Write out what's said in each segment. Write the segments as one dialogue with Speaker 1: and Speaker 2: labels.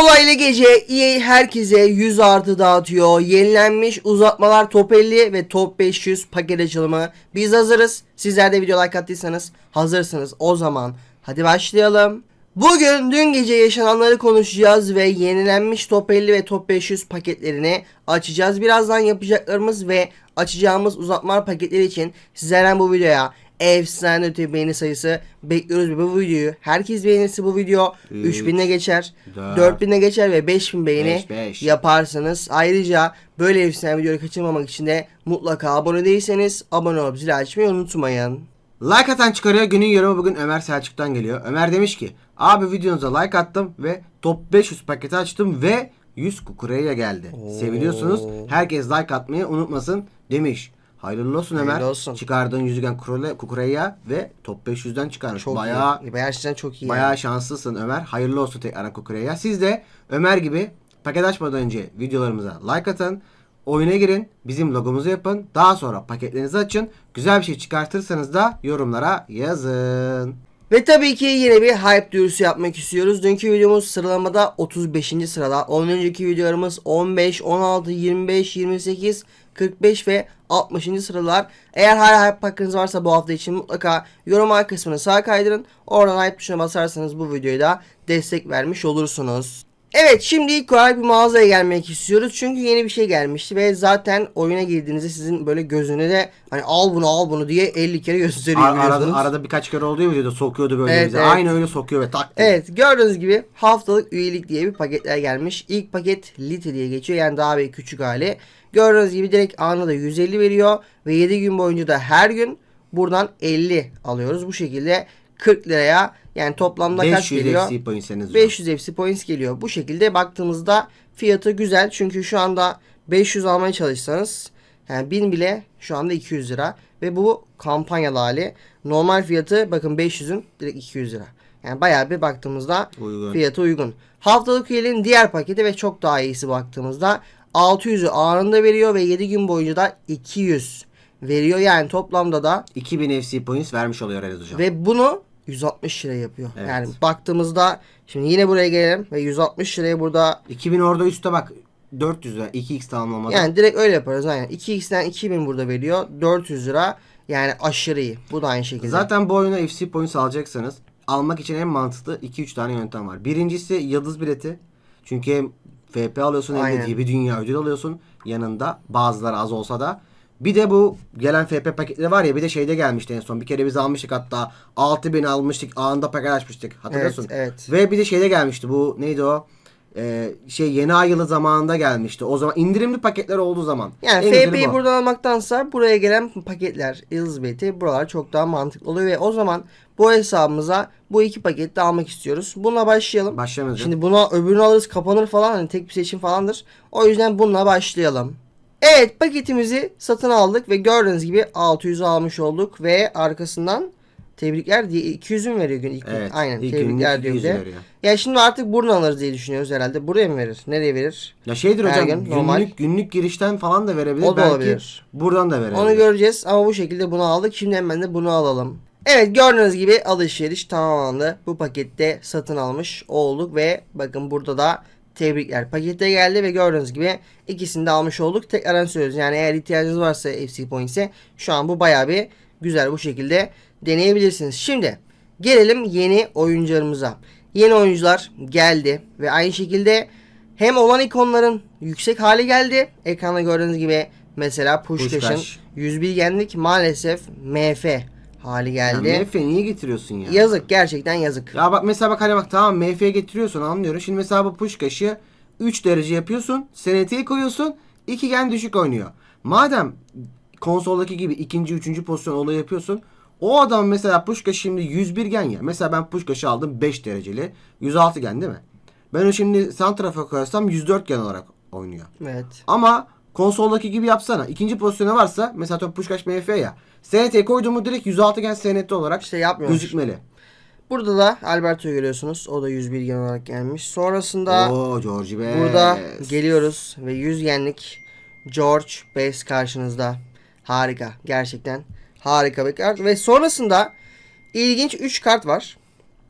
Speaker 1: Olaylı gece EA herkese 100 artı dağıtıyor. Yenilenmiş uzatmalar top 50 ve top 500 paket açılımı. Biz hazırız. Sizler de video like attıysanız hazırsınız. O zaman hadi başlayalım. Bugün dün gece yaşananları konuşacağız ve yenilenmiş top 50 ve top 500 paketlerini açacağız. Birazdan yapacaklarımız ve açacağımız uzatmalar paketleri için sizlerden bu videoya efsane öte beğeni sayısı bekliyoruz bu videoyu herkes beğenirse bu video
Speaker 2: Üç,
Speaker 1: 3000'e geçer,
Speaker 2: dört,
Speaker 1: 4000'e geçer ve 5000 beğeni
Speaker 2: beş, beş.
Speaker 1: yaparsınız. Ayrıca böyle efsane videoları kaçırmamak için de mutlaka abone değilseniz abone olup zil açmayı unutmayın.
Speaker 2: Like atan çıkarıyor günün yorumu bugün Ömer Selçuk'tan geliyor. Ömer demiş ki abi videonuza like attım ve top 500 paketi açtım ve 100 kukureya geldi. Seviliyorsunuz. Herkes like atmayı unutmasın demiş. Hayırlı olsun Ömer.
Speaker 1: Hayırlı olsun.
Speaker 2: Çıkardığın yüzügen kukure- kukureya ve top 500'den çıkarmış.
Speaker 1: Çok
Speaker 2: bayağı
Speaker 1: iyi. Gerçekten çok iyi.
Speaker 2: bayağı
Speaker 1: yani.
Speaker 2: şanslısın Ömer. Hayırlı olsun tekrar kukureya. Siz de Ömer gibi paket açmadan önce videolarımıza like atın. Oyuna girin, bizim logomuzu yapın. Daha sonra paketlerinizi açın. Güzel bir şey çıkartırsanız da yorumlara yazın.
Speaker 1: Ve tabii ki yine bir hype duyurusu yapmak istiyoruz. Dünkü videomuz sıralamada 35. sırada. Ondan önceki videolarımız 15, 16, 25, 28, 45 ve 60. sıralar. Eğer hala hype hakkınız varsa bu hafta için mutlaka yorum kısmına sağ kaydırın. Oradan hype tuşuna basarsanız bu videoya da destek vermiş olursunuz. Evet şimdi ilk olarak bir mağazaya gelmek istiyoruz. Çünkü yeni bir şey gelmişti ve zaten oyuna girdiğinizde sizin böyle gözüne de hani al bunu al bunu diye 50 kere gösteriyor
Speaker 2: Ar- arada, arada birkaç kere oldu ya videoda sokuyordu böyle
Speaker 1: Evet,
Speaker 2: bize.
Speaker 1: evet.
Speaker 2: Aynı öyle sokuyor ve tak diye.
Speaker 1: Evet gördüğünüz gibi haftalık üyelik diye bir paketler gelmiş. İlk paket Lite diye geçiyor yani daha bir küçük hali. Gördüğünüz gibi direkt anında 150 veriyor ve 7 gün boyunca da her gün buradan 50 alıyoruz. Bu şekilde 40 liraya yani toplamda kaç
Speaker 2: 500
Speaker 1: geliyor?
Speaker 2: FC pointseniz var.
Speaker 1: 500 FC points geliyor. Bu şekilde baktığımızda fiyatı güzel. Çünkü şu anda 500 almaya çalışsanız yani 1000 bile şu anda 200 lira. Ve bu kampanyalı hali. Normal fiyatı bakın 500'ün direkt 200 lira. Yani bayağı bir baktığımızda
Speaker 2: Uygun.
Speaker 1: fiyatı uygun. Haftalık üyeliğin diğer paketi ve çok daha iyisi baktığımızda 600'ü anında veriyor ve 7 gün boyunca da 200 veriyor. Yani toplamda da
Speaker 2: 2000 FC points vermiş oluyor Enes Hocam.
Speaker 1: ve bunu 160 lira yapıyor.
Speaker 2: Evet.
Speaker 1: Yani baktığımızda şimdi yine buraya gelelim ve 160 liraya burada
Speaker 2: 2000 orada üstte bak 400 lira 2x tamamlamadan.
Speaker 1: yani direkt öyle yaparız aynen. 2x'ten 2000 burada veriyor. 400 lira. Yani aşırı iyi. Bu da aynı şekilde.
Speaker 2: Zaten bu oyuna FC points alacaksanız almak için en mantıklı 2-3 tane yöntem var. Birincisi yıldız bileti. Çünkü hem FP alıyorsun hem de bir dünya ödül alıyorsun yanında. Bazıları az olsa da. Bir de bu gelen FP paketleri var ya bir de şeyde gelmişti en son. Bir kere biz almıştık hatta 6000 almıştık anında paket açmıştık. Hatırlıyorsun.
Speaker 1: Evet, evet.
Speaker 2: Ve bir de şeyde gelmişti bu neydi o? Ee, şey yeni ay yılı zamanında gelmişti. O zaman indirimli paketler olduğu zaman.
Speaker 1: Yani FP'yi
Speaker 2: bu.
Speaker 1: buradan almaktansa buraya gelen paketler Elizabeth'i buralar çok daha mantıklı oluyor ve o zaman bu hesabımıza bu iki paketi de almak istiyoruz. Bununla başlayalım.
Speaker 2: Başlamayalım.
Speaker 1: Şimdi buna öbürünü alırız kapanır falan hani tek bir seçim falandır. O yüzden bununla başlayalım. Evet paketimizi satın aldık ve gördüğünüz gibi 600'ü almış olduk ve arkasından tebrikler diye 200 mü veriyor gün ilk gün?
Speaker 2: Evet,
Speaker 1: Aynen
Speaker 2: ilk
Speaker 1: tebrikler diyor bir
Speaker 2: 200
Speaker 1: de.
Speaker 2: veriyor.
Speaker 1: Ya şimdi artık buradan alırız diye düşünüyoruz herhalde. Buraya mı verir? Nereye verir?
Speaker 2: Ya şeydir
Speaker 1: Her
Speaker 2: hocam
Speaker 1: gün
Speaker 2: günlük,
Speaker 1: normal.
Speaker 2: günlük girişten falan da verebilir.
Speaker 1: O da
Speaker 2: Belki
Speaker 1: olabilir.
Speaker 2: buradan da verebilir.
Speaker 1: Onu göreceğiz ama bu şekilde bunu aldık. Şimdi hemen de bunu alalım. Evet gördüğünüz gibi alışveriş tamamlandı. Bu pakette satın almış olduk ve bakın burada da tebrikler pakette geldi ve gördüğünüz gibi ikisini de almış olduk. Tekrardan söylüyoruz yani eğer ihtiyacınız varsa FC Points'e şu an bu bayağı bir güzel bu şekilde deneyebilirsiniz. Şimdi gelelim yeni oyuncularımıza. Yeni oyuncular geldi ve aynı şekilde hem olan ikonların yüksek hali geldi. Ekranda gördüğünüz gibi mesela Pushkash'ın
Speaker 2: Pushkash.
Speaker 1: 101 yenlik maalesef MF hali geldi.
Speaker 2: MF niye getiriyorsun ya?
Speaker 1: Yazık gerçekten yazık.
Speaker 2: Ya bak mesela bak hani bak tamam MF'ye getiriyorsun anlıyorum. Şimdi mesela bu Pushkash'ı 3 derece yapıyorsun. Senetiği koyuyorsun. 2 gen düşük oynuyor. Madem konsoldaki gibi ikinci, üçüncü pozisyon olayı yapıyorsun. O adam mesela Pushkash şimdi 101 gen ya. Mesela ben Pushkash'ı aldım 5 dereceli. 106 gen değil mi? Ben onu şimdi Santrafor'a koyarsam 104 gen olarak oynuyor.
Speaker 1: Evet.
Speaker 2: Ama konsoldaki gibi yapsana. İkinci pozisyona varsa mesela top Pushkash MF ya. SNT koyduğumu direkt 106 gen SNT olarak
Speaker 1: İşte yapmıyormuş.
Speaker 2: gözükmeli.
Speaker 1: Burada da Alberto'yu görüyorsunuz. O da 101 gen olarak gelmiş. Sonrasında
Speaker 2: Oo George Best.
Speaker 1: burada geliyoruz ve 100 yenlik George Best karşınızda. Harika. Gerçekten harika bir kart. Ve sonrasında ilginç 3 kart var.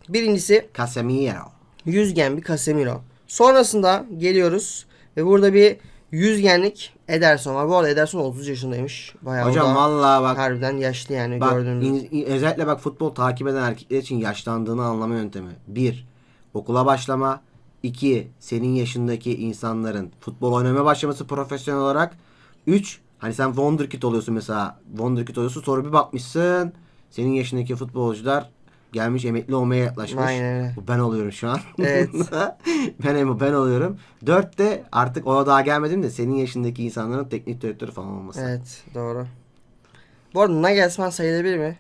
Speaker 1: Birincisi
Speaker 2: Casemiro.
Speaker 1: 100 gen bir Casemiro. Sonrasında geliyoruz ve burada bir 100 genlik Ederson var. Bu arada Ederson 30 yaşındaymış. Bayağı
Speaker 2: Hocam vallahi bak
Speaker 1: harbiden yaşlı yani
Speaker 2: Bak
Speaker 1: gördüğünüz.
Speaker 2: in- in- özellikle bak futbol takip eden erkekler için yaşlandığını anlama yöntemi. Bir, okula başlama. İki, senin yaşındaki insanların futbol oynamaya başlaması profesyonel olarak. Üç, hani sen wonderkid oluyorsun mesela. Wonderkid oluyorsun sonra bir bakmışsın. Senin yaşındaki futbolcular gelmiş emekli olmaya yaklaşmış.
Speaker 1: Aynen öyle.
Speaker 2: Bu ben oluyorum şu an.
Speaker 1: Evet.
Speaker 2: ben ben oluyorum. Dört de artık ona daha gelmedim de senin yaşındaki insanların teknik direktörü falan olması.
Speaker 1: Evet doğru. Bu arada Nagelsmann sayılabilir mi?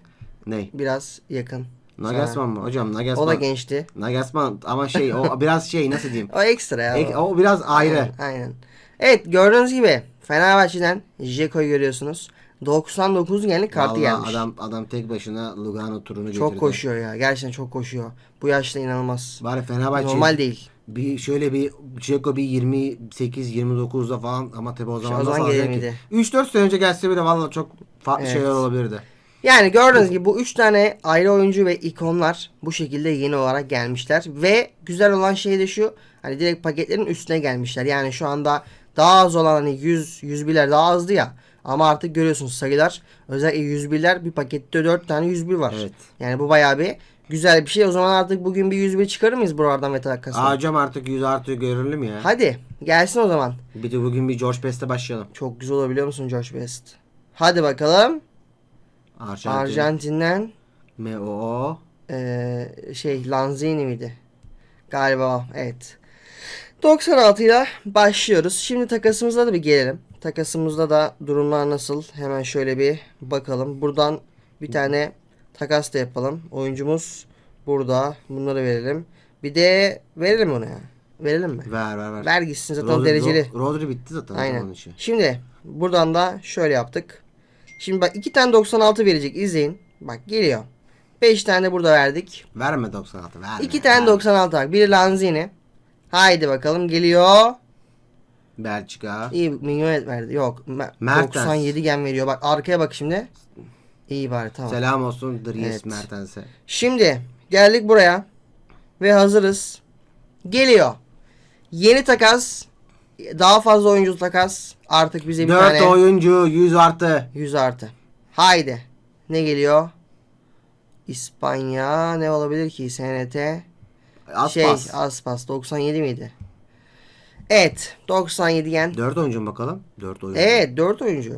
Speaker 2: Ney?
Speaker 1: Biraz yakın.
Speaker 2: Nagelsmann mı? Hocam Nagelsmann.
Speaker 1: O da gençti.
Speaker 2: Nagelsmann ama şey o biraz şey nasıl diyeyim?
Speaker 1: O ekstra ya.
Speaker 2: Ek- o biraz ayrı.
Speaker 1: Aynen, aynen. Evet gördüğünüz gibi Fenerbahçe'den Jeko'yu görüyorsunuz. 99 genlik kartı
Speaker 2: Vallahi
Speaker 1: gelmiş.
Speaker 2: adam adam tek başına Lugano turunu getirdi.
Speaker 1: çok koşuyor ya. Gerçekten çok koşuyor. Bu yaşta inanılmaz.
Speaker 2: Bari Fenerbahçe
Speaker 1: Normal değil.
Speaker 2: bir şöyle bir Ceko bir 28 29'da falan ama tabii o zaman
Speaker 1: o zaman gelir
Speaker 2: ki? 3-4 sene önce gelse bile vallahi çok farklı
Speaker 1: Evet.
Speaker 2: şeyler olabilirdi.
Speaker 1: Yani gördüğünüz gibi bu 3 tane ayrı oyuncu ve ikonlar bu şekilde yeni olarak gelmişler. Ve güzel olan şey de şu. Hani direkt paketlerin üstüne gelmişler. Yani şu anda daha az olan hani 100 101'ler daha azdı ya. Ama artık görüyorsunuz sayılar. Özellikle 101'ler bir pakette 4 tane 101 var.
Speaker 2: Evet.
Speaker 1: Yani bu bayağı bir güzel bir şey. O zaman artık bugün bir 101 çıkarır mıyız buralardan ve takasını?
Speaker 2: Aa, hocam artık 100 artı görelim ya.
Speaker 1: Hadi gelsin o zaman.
Speaker 2: Bir de bugün bir George Best'e başlayalım.
Speaker 1: Çok güzel olabiliyor musun Josh Best? Hadi bakalım.
Speaker 2: Arjantin.
Speaker 1: Arjantin'den
Speaker 2: M.O.
Speaker 1: Ee, şey Lanzini miydi? Galiba evet. 96 ile başlıyoruz. Şimdi takasımıza da bir gelelim. Takasımızda da durumlar nasıl? Hemen şöyle bir bakalım. Buradan bir tane takas da yapalım. Oyuncumuz burada. Bunları verelim. Bir de verelim onu ya. Verelim mi?
Speaker 2: Ver ver ver.
Speaker 1: Ver gitsin zaten
Speaker 2: Rodri,
Speaker 1: dereceli.
Speaker 2: Ro- Rodri bitti zaten
Speaker 1: Aynen.
Speaker 2: onun işi.
Speaker 1: Şimdi buradan da şöyle yaptık. Şimdi bak iki tane 96 verecek. İzleyin. Bak geliyor. 5 tane burada verdik.
Speaker 2: Verme 96 verme.
Speaker 1: İki tane
Speaker 2: verme.
Speaker 1: 96 var. Biri Lanzini. Haydi bakalım geliyor.
Speaker 2: Belçika.
Speaker 1: İyi milyonet verdi. Yok. Me-
Speaker 2: Mertens.
Speaker 1: 97 gen veriyor. Bak arkaya bak şimdi. İyi bari tamam.
Speaker 2: Selam olsun Dries
Speaker 1: Evet.
Speaker 2: Mertens'e.
Speaker 1: Şimdi geldik buraya. Ve hazırız. Geliyor. Yeni takas. Daha fazla oyuncu takas. Artık bize bir
Speaker 2: 4
Speaker 1: tane
Speaker 2: oyuncu 100 artı.
Speaker 1: 100 artı. Haydi. Ne geliyor? İspanya ne olabilir ki? SNT.
Speaker 2: Az
Speaker 1: şey
Speaker 2: pas.
Speaker 1: Aspas 97 miydi? Evet 97 yen.
Speaker 2: 4 oyuncu mu bakalım? 4 oyuncu.
Speaker 1: Evet 4 oyuncu.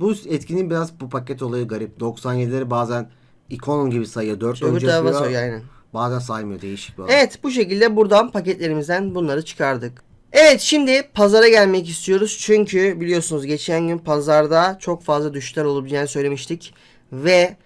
Speaker 2: Bu etkinin biraz bu paket olayı garip. 97'leri bazen ikon gibi sayıyor. 4
Speaker 1: Öbür
Speaker 2: oyuncu yapıyor.
Speaker 1: soruyor aynen.
Speaker 2: Bazen saymıyor. Değişik bir.
Speaker 1: Evet bu şekilde buradan paketlerimizden bunları çıkardık. Evet şimdi pazara gelmek istiyoruz. Çünkü biliyorsunuz geçen gün pazarda çok fazla düşüşler olabileceğini söylemiştik. Ve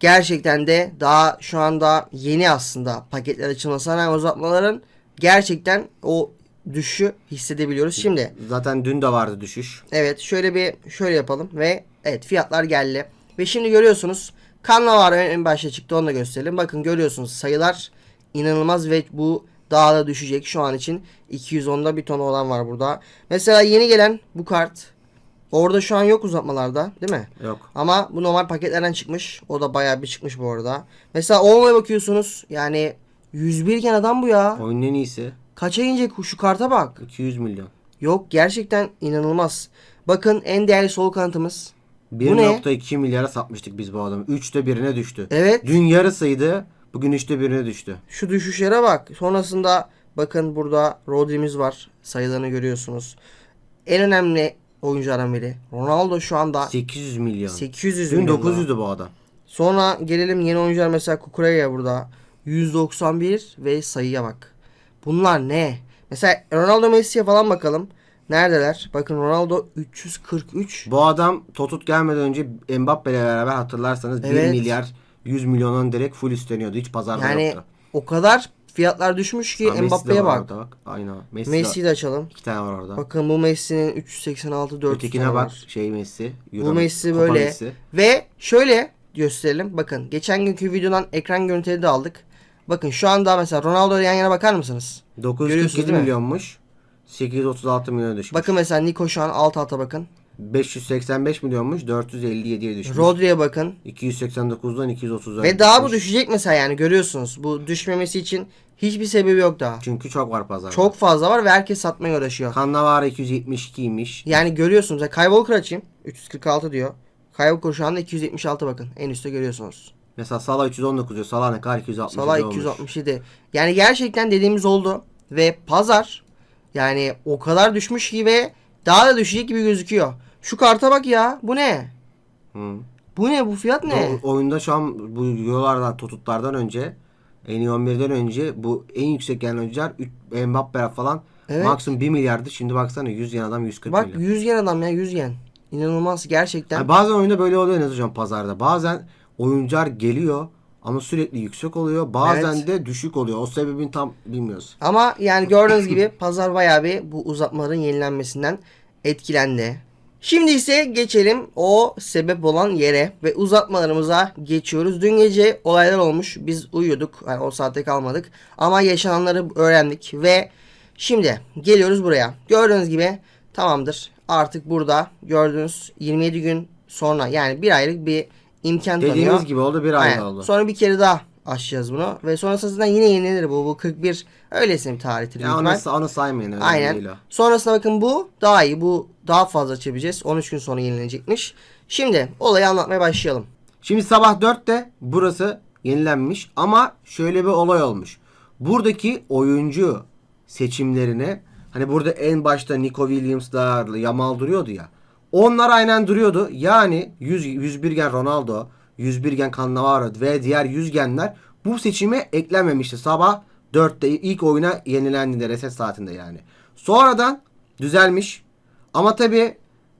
Speaker 1: gerçekten de daha şu anda yeni aslında paketler açılmasına rağmen uzatmaların gerçekten o düşüşü hissedebiliyoruz. Şimdi
Speaker 2: Zaten dün de vardı düşüş.
Speaker 1: Evet şöyle bir şöyle yapalım ve evet fiyatlar geldi. Ve şimdi görüyorsunuz kanla var en başta çıktı onu da gösterelim. Bakın görüyorsunuz sayılar inanılmaz ve bu daha da düşecek şu an için 210'da bir ton olan var burada. Mesela yeni gelen bu kart orada şu an yok uzatmalarda değil mi?
Speaker 2: Yok.
Speaker 1: Ama bu normal paketlerden çıkmış. O da bayağı bir çıkmış bu arada. Mesela Olma'ya bakıyorsunuz. Yani 101 iken adam bu ya.
Speaker 2: Oyunun en iyisi.
Speaker 1: Kaça inecek şu karta bak.
Speaker 2: 200 milyon.
Speaker 1: Yok gerçekten inanılmaz. Bakın en değerli sol kanatımız. Bu ne?
Speaker 2: 1.2 milyara satmıştık biz bu adamı. 3'te birine düştü.
Speaker 1: Evet.
Speaker 2: Dün yarısıydı. Bugün 3'te birine düştü.
Speaker 1: Şu düşüşlere bak. Sonrasında bakın burada Rodri'miz var. Sayılarını görüyorsunuz. En önemli oyunculardan biri. Ronaldo şu anda
Speaker 2: 800 milyon.
Speaker 1: 800
Speaker 2: Dün
Speaker 1: milyon.
Speaker 2: 900'dü bu adam.
Speaker 1: Sonra gelelim yeni oyuncular mesela Kukureya burada. 191 ve sayıya bak. Bunlar ne? Mesela Ronaldo Messi'ye falan bakalım. Neredeler? Bakın Ronaldo 343.
Speaker 2: Bu adam Totut gelmeden önce Mbappe ile beraber hatırlarsanız 1
Speaker 1: Evet.
Speaker 2: milyar 100 milyonun direkt full üstleniyordu. Hiç pazarda
Speaker 1: Yani
Speaker 2: yoktu.
Speaker 1: o kadar fiyatlar düşmüş ki Mbappe'ye bak.
Speaker 2: bak. Aynen. Messi,
Speaker 1: Messi'yi de açalım.
Speaker 2: iki tane var orada.
Speaker 1: Bakın bu Messi'nin 386 400
Speaker 2: Ötekine
Speaker 1: tane
Speaker 2: bak.
Speaker 1: var.
Speaker 2: Şey Messi. Euro,
Speaker 1: Bu Messi böyle.
Speaker 2: Messi.
Speaker 1: Ve şöyle gösterelim. Bakın geçen günkü videodan ekran görüntüleri de aldık. Bakın şu anda mesela Ronaldo yan yana bakar mısınız? Görüyorsunuz
Speaker 2: 947
Speaker 1: değil mi?
Speaker 2: milyonmuş. 836 milyona düşmüş.
Speaker 1: Bakın mesela Nico şu an alt alta bakın.
Speaker 2: 585 milyonmuş 457'ye düşmüş.
Speaker 1: Rodri'ye bakın.
Speaker 2: 289'dan 230'a
Speaker 1: Ve daha bu düşecek mesela yani görüyorsunuz. Bu düşmemesi için hiçbir sebebi yok daha.
Speaker 2: Çünkü çok var pazarda.
Speaker 1: Çok fazla var ve herkes satmaya uğraşıyor.
Speaker 2: Cannavaro 272'ymiş.
Speaker 1: Yani görüyorsunuz. Ya Kyle Walker açayım. 346 diyor. Kyle Walker şu anda 276 bakın. En üstte görüyorsunuz.
Speaker 2: Mesela Salah 319 diyor. Salah ne kadar 260
Speaker 1: Salah 267. Yani gerçekten dediğimiz oldu. Ve pazar yani o kadar düşmüş ki ve daha da düşecek gibi gözüküyor. Şu karta bak ya. Bu ne?
Speaker 2: Hı.
Speaker 1: Bu ne? Bu fiyat ne?
Speaker 2: O- oyunda şu an bu eurolardan, totutlardan önce en iyi 11'den önce bu en yüksek gelen oyuncular Mbappe falan
Speaker 1: Evet.
Speaker 2: maksimum 1 milyardı. Şimdi baksana 100 yen adam 140
Speaker 1: Bak
Speaker 2: milyon.
Speaker 1: 100 yen adam ya 100 yen. İnanılmaz gerçekten.
Speaker 2: Yani bazen oyunda böyle oluyor en hocam pazarda. Bazen oyuncular geliyor ama sürekli yüksek oluyor. Bazen
Speaker 1: Evet.
Speaker 2: de düşük oluyor. O sebebini tam bilmiyoruz.
Speaker 1: Ama yani gördüğünüz gibi pazar bayağı bir bu uzatmaların yenilenmesinden etkilendi. Şimdi ise geçelim o sebep olan yere ve uzatmalarımıza geçiyoruz. Dün gece olaylar olmuş. Biz uyuyorduk. Yani o saatte kalmadık. Ama yaşananları öğrendik ve şimdi geliyoruz buraya. Gördüğünüz gibi tamamdır. Artık burada gördüğünüz 27 gün sonra yani bir aylık bir imkan tanıyor.
Speaker 2: Dediğimiz gibi oldu bir ay
Speaker 1: Aynen.
Speaker 2: oldu.
Speaker 1: Sonra bir kere daha açacağız bunu. Ve sonrasında yine yenilenir bu. Bu 41 öylesine bir tarihtir.
Speaker 2: Ya onu, onu saymayın. Öyle
Speaker 1: Aynen.
Speaker 2: değil o.
Speaker 1: Sonrasında bakın bu daha iyi. Bu daha fazla açabileceğiz. 13 gün sonra yenilenecekmiş. Şimdi olayı anlatmaya başlayalım.
Speaker 2: Şimdi sabah 4'te burası yenilenmiş ama şöyle bir olay olmuş. Buradaki oyuncu seçimlerini hani burada en başta Nico Williams'lar, Yamal duruyordu ya. Onlar aynen duruyordu. Yani 100 101 gen Ronaldo, 101 gen Cannavaro ve diğer 100 genler bu seçime eklenmemişti. Sabah 4'te ilk oyuna yenilendiğinde reset saatinde yani. Sonradan düzelmiş. Ama tabi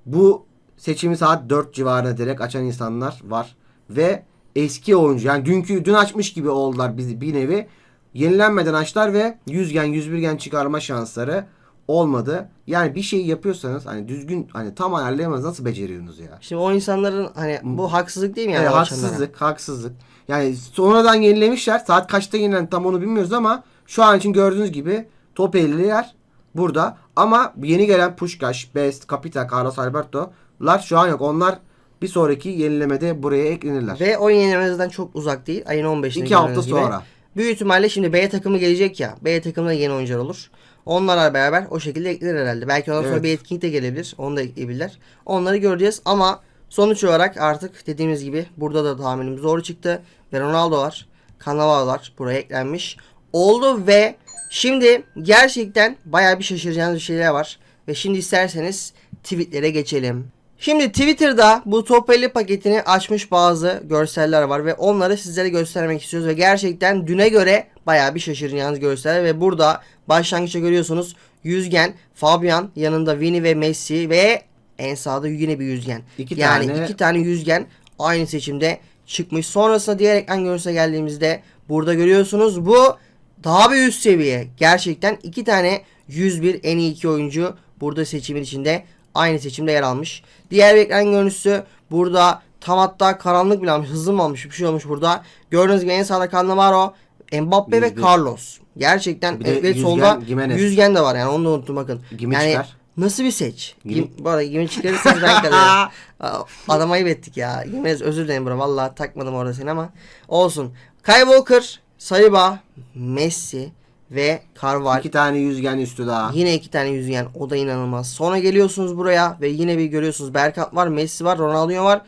Speaker 2: bu seçimi saat 4 civarında direkt açan insanlar var. Ve eski oyuncu yani dünkü dün açmış gibi oldular bizi bir nevi. Yenilenmeden açtılar ve 100 gen 101 gen çıkarma şansları olmadı. Yani bir şey yapıyorsanız hani düzgün hani tam ayarlayamaz nasıl beceriyorsunuz ya?
Speaker 1: Şimdi o insanların hani bu haksızlık değil mi yani? Açanlara?
Speaker 2: haksızlık, haksızlık. Yani sonradan yenilemişler. Saat kaçta yenilen tam onu bilmiyoruz ama şu an için gördüğünüz gibi top 50 yer burada. Ama yeni gelen Pushkash, Best, Capita, Carlos Alberto'lar şu an yok. Onlar bir sonraki yenilemede buraya eklenirler.
Speaker 1: Ve o yenilemezden çok uzak değil. Ayın 15'inde
Speaker 2: İki hafta
Speaker 1: gördüğünüz gibi.
Speaker 2: sonra.
Speaker 1: Büyük ihtimalle şimdi B takımı gelecek ya. B takımında yeni oyuncular olur. Onlarla beraber o şekilde eklenir herhalde. Belki ondan sonra
Speaker 2: Evet.
Speaker 1: bir etkinlik de gelebilir. Onu da ekleyebilirler. Onları göreceğiz ama sonuç olarak artık dediğimiz gibi burada da tahminimiz doğru çıktı. Ve Ronaldo var. Cannavaro var. Buraya eklenmiş. Oldu ve şimdi gerçekten bayağı bir şaşıracağınız bir şeyler var. Ve şimdi isterseniz tweetlere geçelim. Şimdi Twitter'da bu Top 50 paketini açmış bazı görseller var ve onları sizlere göstermek istiyoruz ve gerçekten düne göre bayağı bir şaşıracağınız görseller ve burada başlangıçta görüyorsunuz yüzgen, Fabian, yanında Vini ve Messi ve en sağda yine bir yüzgen.
Speaker 2: İki
Speaker 1: yani
Speaker 2: tane-
Speaker 1: iki tane yüzgen aynı seçimde çıkmış. Sonrasında diğer ekran görüntüsüne geldiğimizde burada görüyorsunuz bu daha bir üst seviye. Gerçekten iki tane 101 en iyi iki oyuncu burada seçimin içinde aynı seçimde yer almış. Diğer bir ekran görüntüsü burada tam hatta karanlık bile almış. Hızlı mı almış? Bir şey olmuş burada. Gördüğünüz gibi en sağda Cannavaro, Mbappe ve
Speaker 2: 101.
Speaker 1: Carlos. Gerçekten
Speaker 2: Bir
Speaker 1: evet
Speaker 2: yüzgen,
Speaker 1: solda
Speaker 2: Gimenez.
Speaker 1: yüzgen de var yani onu da unuttum bakın.
Speaker 2: Gimi
Speaker 1: yani
Speaker 2: çıkar.
Speaker 1: nasıl bir seç? Gim, bu arada çıkarırsanız ben kalıyorum. Adam ayıp ettik ya. Gimenez özür dilerim bro. Vallahi takmadım orada seni ama olsun. Kyle Walker, Saliba, Messi ve Carvalho.
Speaker 2: İki tane yüzgen üstü daha.
Speaker 1: Yine iki tane yüzgen. O da inanılmaz. Sonra geliyorsunuz buraya ve yine bir görüyorsunuz. Bergkamp var, Messi var, Ronaldo var.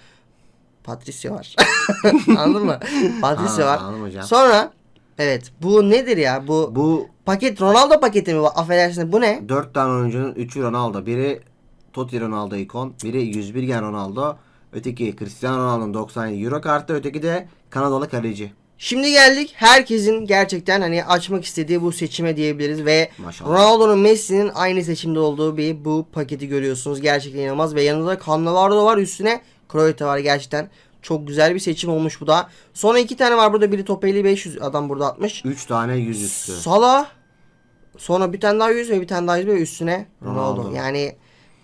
Speaker 1: Patricio var. Anladın mı? Patricio var.
Speaker 2: anladım hocam.
Speaker 1: Sonra evet bu nedir ya? Bu,
Speaker 2: Bu
Speaker 1: paket Ronaldo paketi mi bu? Affedersiniz bu ne?
Speaker 2: 4 tane oyuncunun 3'ü Ronaldo. Biri Totti Ronaldo ikon. Biri 101 gen Ronaldo. Öteki Cristiano Ronaldo'nun 97 Euro kartı. Öteki de Kanadalı kaleci.
Speaker 1: Şimdi geldik herkesin gerçekten hani açmak istediği bu seçime diyebiliriz ve
Speaker 2: Maşallah.
Speaker 1: Ronaldo'nun Messi'nin aynı seçimde olduğu bir bu paketi görüyorsunuz. Gerçekten inanılmaz ve yanında da Cannavaro var üstüne Kroyta var gerçekten. Çok güzel bir seçim olmuş bu da. Sonra iki tane var burada biri top 50 500 adam burada atmış.
Speaker 2: 3 tane yüz üstü.
Speaker 1: Salah sonra bir tane daha 100 ve bir tane daha 100 ve üstüne Ronaldo.
Speaker 2: Ronaldo.
Speaker 1: Yani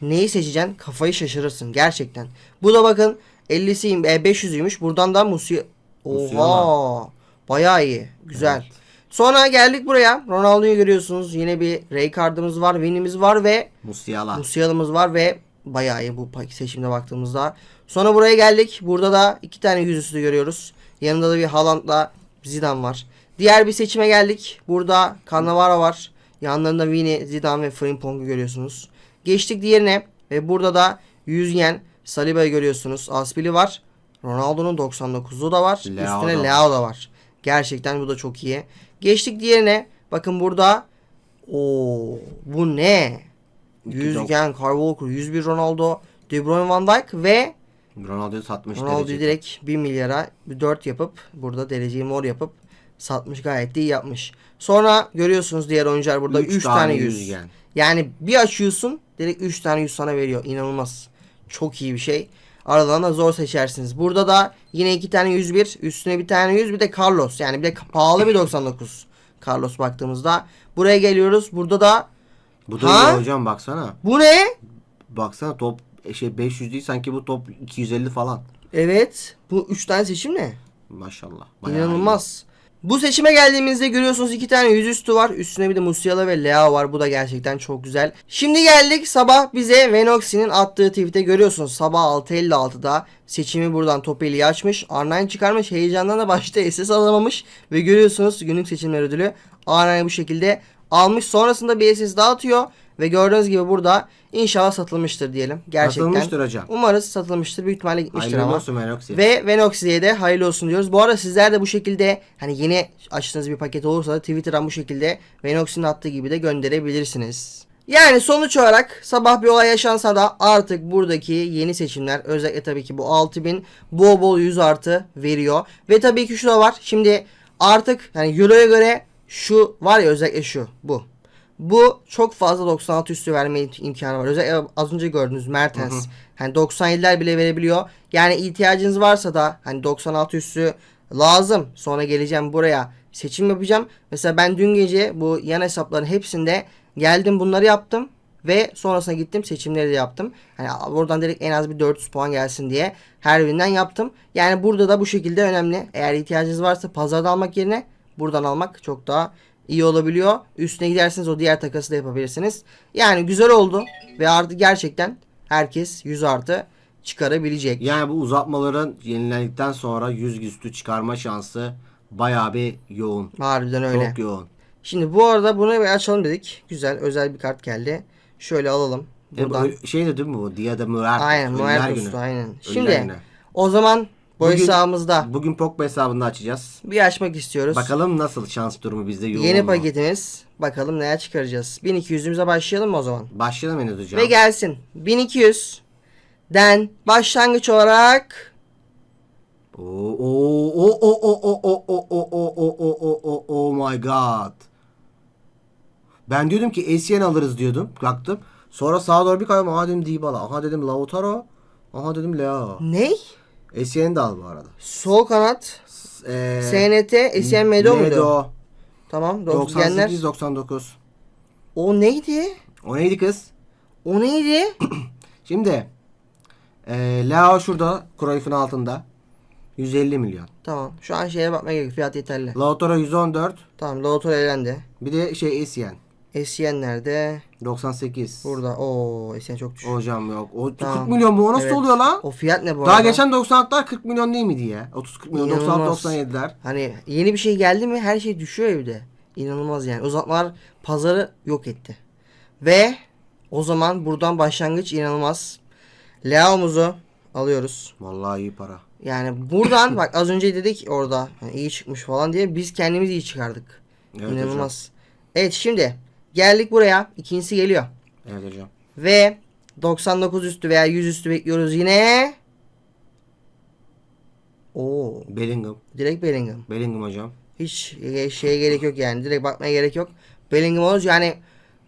Speaker 1: neyi seçeceksin kafayı şaşırırsın gerçekten. Bu da bakın 50'si e, 500'üymüş. Buradan da Musi. Oha. Bayağı iyi. Güzel.
Speaker 2: Evet.
Speaker 1: Sonra geldik buraya. Ronaldo'yu görüyorsunuz. Yine bir Ray kartımız var, Vini'miz var ve
Speaker 2: Musiala.
Speaker 1: Musiala'mız var ve bayağı iyi bu seçimde baktığımızda. Sonra buraya geldik. Burada da iki tane yüzüstü görüyoruz. Yanında da bir Haaland'la Zidane var. Diğer bir seçime geldik. Burada Cannavaro var. Yanlarında Vini, Zidane ve Frimpong'u görüyorsunuz. Geçtik diğerine ve burada da 100 yen Saliba'yı görüyorsunuz. Aspili var. Ronaldo'nun 99'u da var.
Speaker 2: Leao
Speaker 1: Üstüne
Speaker 2: da
Speaker 1: Leao da var. Gerçekten bu da çok iyi. Geçtik diğerine. Bakın burada Oo, bu ne? 100
Speaker 2: dok-
Speaker 1: gen Carl Walker, 101 Ronaldo, De Bruyne Van Dijk ve
Speaker 2: Ronaldo'yu satmış
Speaker 1: Ronaldo'yu direkt 1 milyara bir 4 yapıp burada dereceyi mor yapıp satmış gayet iyi yapmış. Sonra görüyorsunuz diğer oyuncular burada 3
Speaker 2: Üç
Speaker 1: tane 100.
Speaker 2: yüzgen.
Speaker 1: Yani bir açıyorsun direkt 3 tane 100 sana veriyor. İnanılmaz. Çok iyi bir şey. Aralarında da zor seçersiniz. Burada da yine 2 tane 101, üstüne bir tane 100 bir de Carlos. Yani bir de pahalı bir 99. Carlos baktığımızda. Buraya geliyoruz. Burada da
Speaker 2: Bu da
Speaker 1: Ha?
Speaker 2: iyi hocam baksana.
Speaker 1: bu ne?
Speaker 2: Baksana top e, şey 500 değil sanki bu top 250 falan.
Speaker 1: Evet. Bu 3 tane seçim ne?
Speaker 2: Maşallah. bayağı
Speaker 1: İnanılmaz. Bu seçime geldiğimizde görüyorsunuz iki tane yüzüstü var. Üstüne bir de Musiala ve Leao var. Bu da gerçekten çok güzel. Şimdi geldik sabah bize Venoxi'nin attığı tweet'e görüyorsunuz. Sabah 6.56'da seçimi buradan Topeli'yi açmış. R9 çıkarmış. Heyecandan da başta SS alamamış. Ve görüyorsunuz günlük seçimler ödülü R9'ı bu şekilde almış. Sonrasında bir SS dağıtıyor. Ve gördüğünüz gibi burada inşallah satılmıştır diyelim. Gerçekten.
Speaker 2: Satılmıştır hocam.
Speaker 1: Umarız satılmıştır. Büyük ihtimalle gitmiştir
Speaker 2: Hayırlı
Speaker 1: ama.
Speaker 2: olsun Menoxi.
Speaker 1: Ve Venoxi'ye de hayırlı olsun diyoruz. Bu arada sizler de bu şekilde hani yeni açtığınız bir paket olursa da Twitter'dan bu şekilde Venoxi'nin attığı gibi de gönderebilirsiniz. Yani sonuç olarak sabah bir olay yaşansa da artık buradaki yeni seçimler özellikle tabii ki bu 6000 bol bol 100 artı veriyor. Ve tabii ki şu da var. Şimdi artık yani Euro'ya göre şu var ya özellikle şu bu. Bu çok fazla 96 üstü verme im- imkanı var. Özellikle az önce gördüğünüz Mertens. Hani 97'ler bile verebiliyor. Yani ihtiyacınız varsa da hani 96 üstü lazım. Sonra geleceğim buraya seçim yapacağım. Mesela ben dün gece bu yan hesapların hepsinde geldim bunları yaptım. Ve sonrasına gittim seçimleri de yaptım. Hani buradan direkt en az bir 400 puan gelsin diye her birinden yaptım. Yani burada da bu şekilde önemli. Eğer ihtiyacınız varsa pazarda almak yerine buradan almak çok daha iyi olabiliyor. Üstüne giderseniz o diğer takası da yapabilirsiniz. Yani güzel oldu ve artık gerçekten herkes 100 artı çıkarabilecek.
Speaker 2: Yani bu uzatmaların yenilendikten sonra 100 üstü çıkarma şansı bayağı bir yoğun.
Speaker 1: Harbiden öyle.
Speaker 2: Çok yoğun.
Speaker 1: Şimdi bu arada bunu bir açalım dedik. Güzel özel bir kart geldi. Şöyle alalım. Buradan.
Speaker 2: ö- şey de değil mi bu? Dia de Muertos.
Speaker 1: Aynen Muertos'tu aynen.
Speaker 2: Ölüler
Speaker 1: Şimdi
Speaker 2: günü.
Speaker 1: o zaman bu
Speaker 2: Bugün-
Speaker 1: hesabımızda
Speaker 2: Bugün Pogba hesabını açacağız.
Speaker 1: bir açmak istiyoruz.
Speaker 2: Bakalım nasıl şans durumu bizde yoğun
Speaker 1: Yeni
Speaker 2: mu?
Speaker 1: paketimiz. Bakalım neler çıkaracağız. 1200'ümüze başlayalım mı o zaman?
Speaker 2: Başlayalım Enes hocam.
Speaker 1: Ve gelsin. 1200 den başlangıç olarak
Speaker 2: Oo, oo, oo, oo, oo, oo, oo, oo, oo, oo, oo, oo, oo, oh my god. Ben diyordum ki Essien alırız diyordum. Baktım. Sonra sağa doğru bir kaydım. Aha dedim Dybala. Aha dedim Lautaro. Aha dedim Leo.
Speaker 1: ne?
Speaker 2: Essien'i de al bu arada.
Speaker 1: Sol kanat
Speaker 2: Ee,
Speaker 1: SNT SN Medo muydu?
Speaker 2: Medo.
Speaker 1: Tamam. 98'ler.
Speaker 2: 98-99.
Speaker 1: O neydi?
Speaker 2: O neydi kız?
Speaker 1: O neydi?
Speaker 2: Şimdi ee, Leo şurada Cruyff'un altında. 150 milyon.
Speaker 1: tamam. Şu an şeye bakmaya gerek. Fiyat yeterli.
Speaker 2: Lautaro 114.
Speaker 1: Tamam. Lautor elendi.
Speaker 2: Bir de şey Essien.
Speaker 1: Nerede?
Speaker 2: 98.
Speaker 1: Burada. Oo, SN çok düşük.
Speaker 2: Hocam yok. O
Speaker 1: Tamam.
Speaker 2: 40 milyon bu o nasıl
Speaker 1: Evet.
Speaker 2: oluyor lan?
Speaker 1: O fiyat ne bu
Speaker 2: Daha
Speaker 1: arada?
Speaker 2: geçen 96'lar 40 milyon değil miydi ya? 30 40 milyon
Speaker 1: İnanılmaz.
Speaker 2: 96 97'ler.
Speaker 1: Hani yeni bir şey geldi mi her şey düşüyor evde. İnanılmaz yani. Uzatmalar pazarı yok etti. Ve o zaman buradan başlangıç inanılmaz. Leao'muzu alıyoruz.
Speaker 2: Vallahi iyi para.
Speaker 1: Yani buradan bak az önce dedik orada hani iyi çıkmış falan diye biz kendimiz iyi çıkardık.
Speaker 2: Evet
Speaker 1: İnanılmaz. Evet şimdi geldik buraya. İkincisi geliyor.
Speaker 2: Evet hocam.
Speaker 1: Ve 99 üstü veya 100 üstü bekliyoruz yine. Oo,
Speaker 2: Bellingham.
Speaker 1: direkt Bellingham.
Speaker 2: Bellingham hocam.
Speaker 1: Hiç şeye gerek yok yani. Direkt bakmaya gerek yok. Bellingham olur yani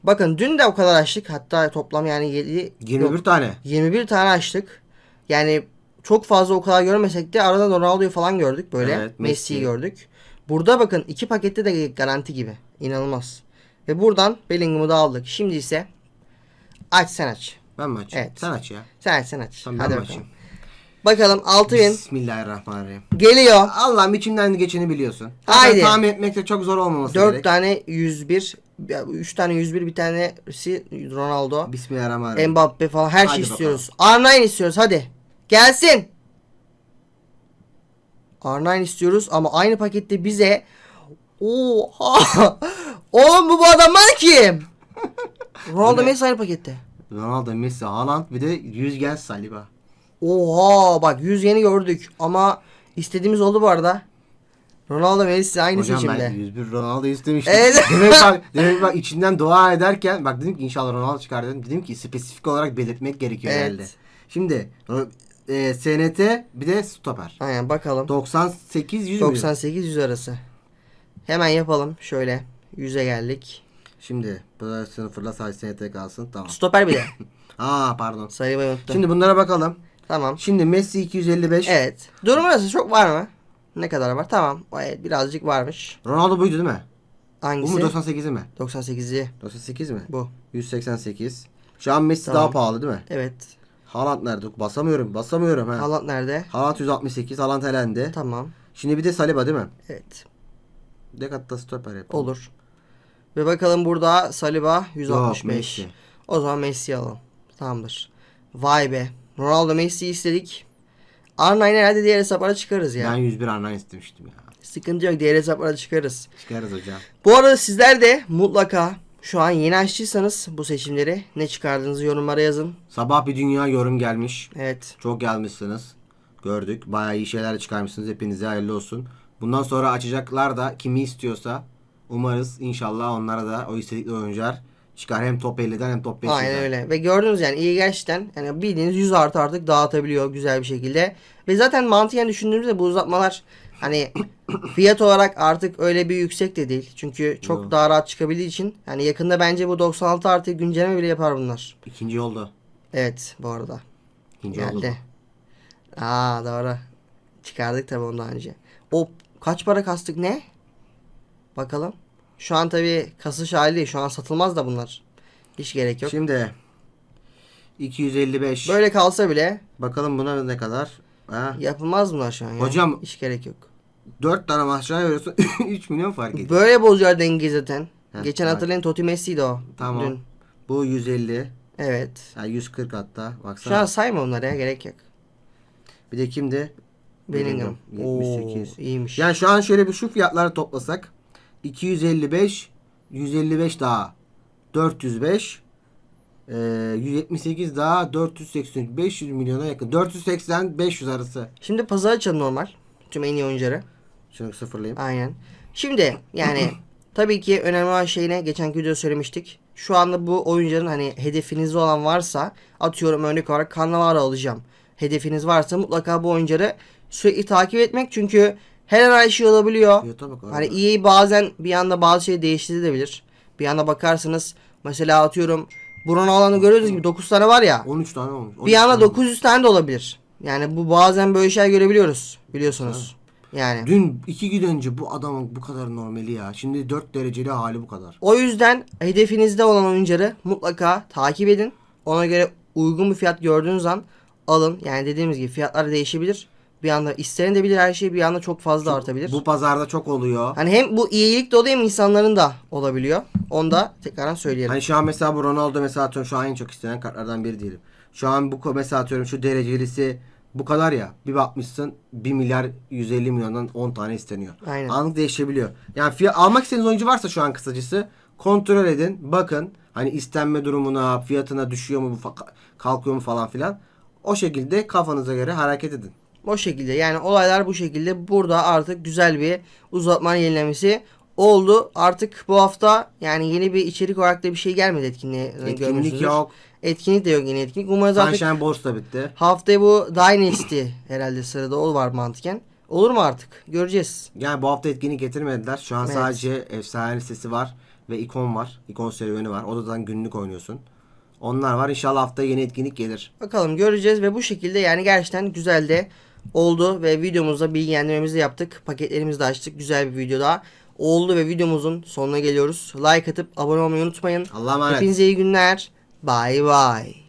Speaker 1: bakın dün de o kadar açtık. Hatta toplam yani 7
Speaker 2: 21 tane.
Speaker 1: 21 tane açtık. Yani çok fazla o kadar görmesek de arada Ronaldo'yu falan gördük böyle.
Speaker 2: Evet,
Speaker 1: Messi'yi
Speaker 2: Messi.
Speaker 1: gördük. Burada bakın iki pakette de garanti gibi. İnanılmaz. Ve buradan Bellingham'ı da aldık. Şimdi ise aç sen aç.
Speaker 2: Ben mi açayım?
Speaker 1: Evet.
Speaker 2: Sen aç ya.
Speaker 1: Sen aç sen aç.
Speaker 2: Tamam, ben
Speaker 1: Hadi
Speaker 2: mi
Speaker 1: bakalım.
Speaker 2: açayım?
Speaker 1: Bakalım 6000
Speaker 2: Bismillahirrahmanirrahim.
Speaker 1: geliyor.
Speaker 2: Allah'ım içimden geçeni biliyorsun.
Speaker 1: Haydi.
Speaker 2: Tahmin etmek de çok zor olmaması
Speaker 1: 4
Speaker 2: gerek.
Speaker 1: tane 101 3 tane 101 bir tanesi Ronaldo.
Speaker 2: Bismillahirrahmanirrahim.
Speaker 1: Mbappe falan her
Speaker 2: Hadi
Speaker 1: şey istiyoruz. R9 istiyoruz hadi. Gelsin. R9 istiyoruz ama aynı pakette bize Oha! Oğlum bu bu adamlar kim? Ronaldo? Messi aynı pakette.
Speaker 2: Ronaldo, Messi, Haaland bir de 100 gen Saliba.
Speaker 1: Oha bak 100 yeni gördük ama istediğimiz oldu bu arada. Ronaldo Messi aynı
Speaker 2: Hocam
Speaker 1: seçimde.
Speaker 2: ben 101 Ronaldo istemiştim.
Speaker 1: Evet.
Speaker 2: demek bak, demek bak içinden dua ederken bak dedim ki inşallah Ronaldo çıkar dedim. Dedim ki spesifik olarak belirtmek gerekiyor
Speaker 1: Evet.
Speaker 2: herhalde. Şimdi e, SNT bir de stoper.
Speaker 1: Aynen bakalım.
Speaker 2: 98 100 mü?
Speaker 1: 98 100 arası. Hemen yapalım. Şöyle 100'e geldik.
Speaker 2: Şimdi bu da sıfırla sadece SNT kalsın tamam.
Speaker 1: Stoper bir de.
Speaker 2: Aa pardon.
Speaker 1: Saymayı unuttum.
Speaker 2: Şimdi bunlara bakalım.
Speaker 1: Tamam.
Speaker 2: Şimdi Messi 255.
Speaker 1: Evet. Durum nasıl? Çok var mı? Ne kadar var? Tamam. Evet birazcık varmış.
Speaker 2: Ronaldo buydu değil mi? Bu
Speaker 1: Hangisi?
Speaker 2: mu 98'i mi?
Speaker 1: 98'i
Speaker 2: 98 mi?
Speaker 1: bu.
Speaker 2: 188. Şu an Messi
Speaker 1: Tamam.
Speaker 2: daha pahalı değil mi?
Speaker 1: Evet.
Speaker 2: Haaland nerede? Basamıyorum. Basamıyorum ha.
Speaker 1: Haaland nerede?
Speaker 2: Haaland 168. Haaland elendi.
Speaker 1: Tamam.
Speaker 2: Şimdi bir de Saliba değil mi?
Speaker 1: Evet.
Speaker 2: Dekatta stoper yapalım.
Speaker 1: Olur. Ve bakalım burada Saliba 165.
Speaker 2: Yok.
Speaker 1: O zaman Messi alalım. Tamamdır. Vay be. Ronaldo Messi istedik. R9 herhalde diğer hesaplara çıkarız ya.
Speaker 2: Ben 101 Arnan istemiştim ya.
Speaker 1: Sıkıntı yok. Diğer hesaplara çıkarız.
Speaker 2: Çıkarız hocam.
Speaker 1: Bu arada sizler de mutlaka şu an yeni açtıysanız bu seçimleri ne çıkardığınızı yorumlara yazın.
Speaker 2: Sabah bir dünya yorum gelmiş.
Speaker 1: Evet.
Speaker 2: Çok gelmişsiniz. Gördük. Bayağı iyi şeyler çıkarmışsınız. Hepinize hayırlı olsun. Bundan sonra açacaklar da kimi istiyorsa umarız inşallah onlara da o istedikleri oyuncular çıkar. Hem top 50'den hem top 5'den.
Speaker 1: Aynen öyle. Ve gördünüz yani iyi gerçekten yani bildiğiniz 100 artı artık dağıtabiliyor güzel bir şekilde. Ve zaten mantıken düşündüğümüzde bu uzatmalar hani fiyat olarak artık öyle bir yüksek de değil. Çünkü çok
Speaker 2: Yo.
Speaker 1: daha rahat çıkabildiği için yani yakında bence bu 96 artı güncelleme bile yapar bunlar.
Speaker 2: İkinci oldu.
Speaker 1: Evet bu arada.
Speaker 2: İkinci oldu.
Speaker 1: Geldi. Aa doğru. Çıkardık tabi ondan önce. O kaç para kastık ne? Bakalım. Şu an tabi kasış hali değil. Şu an satılmaz da bunlar. Hiç gerek yok.
Speaker 2: Şimdi 255.
Speaker 1: Böyle kalsa bile
Speaker 2: Bakalım buna ne kadar? Ha?
Speaker 1: yapılmaz bunlar şu an ya.
Speaker 2: Hocam-
Speaker 1: Hiç gerek yok.
Speaker 2: 4 tane mahşer veriyorsun 3 milyon fark ediyor.
Speaker 1: Böyle bozuyor dengeyi zaten.
Speaker 2: Heh,
Speaker 1: Geçen
Speaker 2: bak.
Speaker 1: hatırlayın Totti Messi'ydi o.
Speaker 2: Tamam.
Speaker 1: Dün.
Speaker 2: Bu 150.
Speaker 1: Evet.
Speaker 2: Yani 140 hatta.
Speaker 1: Şu
Speaker 2: Baksana.
Speaker 1: an sayma onları ya gerek yok.
Speaker 2: Bir de kimdi?
Speaker 1: Bellingham. Oo,
Speaker 2: 78.
Speaker 1: iyiymiş.
Speaker 2: Yani şu an şöyle bir şu fiyatları toplasak 255 155 daha 405 eee 178 daha 480 500 milyona yakın 480 500 arası.
Speaker 1: Şimdi pazar açalım normal. Tüm en iyi oyuncuları.
Speaker 2: Şunu sıfırlayayım.
Speaker 1: Aynen. Şimdi yani tabii ki önemli olan şey ne? Geçenki videoda söylemiştik. Şu anda bu oyuncuların hani hedefinizde olan varsa atıyorum örnek olarak Cannavaro alacağım. Hedefiniz varsa mutlaka bu oyuncuları sürekli takip etmek. Çünkü her an her şey olabiliyor.
Speaker 2: Fiyata bak abi.
Speaker 1: Hani EA bazen bir anda bazı şeyi değiştirebilir. Bir anda bakarsınız mesela atıyorum Bruno Ronaldo'nu görüyoruz gibi 9 tane var ya.
Speaker 2: 13 tane olmuş. 13
Speaker 1: Bir anda
Speaker 2: tane olmuş.
Speaker 1: 900 tane de olabilir. Yani bu bazen böyle şeyler görebiliyoruz. Biliyorsunuz. Yani.
Speaker 2: Dün 2 gün önce bu adamın bu kadar normali ya. Şimdi 4 dereceli hali bu kadar.
Speaker 1: O yüzden hedefinizde olan oyuncuları mutlaka takip edin. Ona göre uygun bir fiyat gördüğünüz an alın. Yani dediğimiz gibi fiyatlar değişebilir. Bir anda istenebilir her şey bir anda çok fazla artabilir.
Speaker 2: Bu pazarda çok oluyor.
Speaker 1: Hani hem bu iyilik de oluyor hem insanların da olabiliyor. Onu da tekrardan söyleyelim.
Speaker 2: Hani şu an mesela bu Ronaldo mesela atıyorum şu an en çok istenen kartlardan biri diyelim. Şu an bu mesela atıyorum şu derecelisi bu kadar ya. Bir bakmışsın 1 milyar 150 milyondan 10 tane isteniyor.
Speaker 1: Aynen.
Speaker 2: Anlık değişebiliyor. Yani fiyat, almak istediğiniz oyuncu varsa şu an kısacası kontrol edin. Bakın hani istenme durumuna, fiyatına düşüyor mu, bu kalkıyor mu falan filan. O şekilde kafanıza göre hareket edin.
Speaker 1: O şekilde yani olaylar bu şekilde. Burada artık güzel bir uzatma yenilemesi oldu. Artık bu hafta yani yeni bir içerik olarak da bir şey gelmedi etkinliğe.
Speaker 2: Etkinlik yok.
Speaker 1: Etkinlik de yok yeni etkinlik. Umarız artık
Speaker 2: Sunshine Borsa bitti.
Speaker 1: haftaya bu Dynasty herhalde sırada o var mantıken. Olur mu artık? Göreceğiz.
Speaker 2: Yani bu hafta etkinlik getirmediler. Şu an
Speaker 1: Evet.
Speaker 2: sadece efsane listesi var ve ikon var. İkon serüveni var. O da zaten günlük oynuyorsun. Onlar var. İnşallah haftaya yeni etkinlik gelir.
Speaker 1: Bakalım göreceğiz ve bu şekilde yani gerçekten güzel de oldu ve videomuzda bilgilendirmemizi yaptık. Paketlerimizi de açtık. Güzel bir video daha oldu ve videomuzun sonuna geliyoruz. Like atıp abone olmayı unutmayın.
Speaker 2: Allah'a emanet.
Speaker 1: Hepinize iyi günler. Bye bye.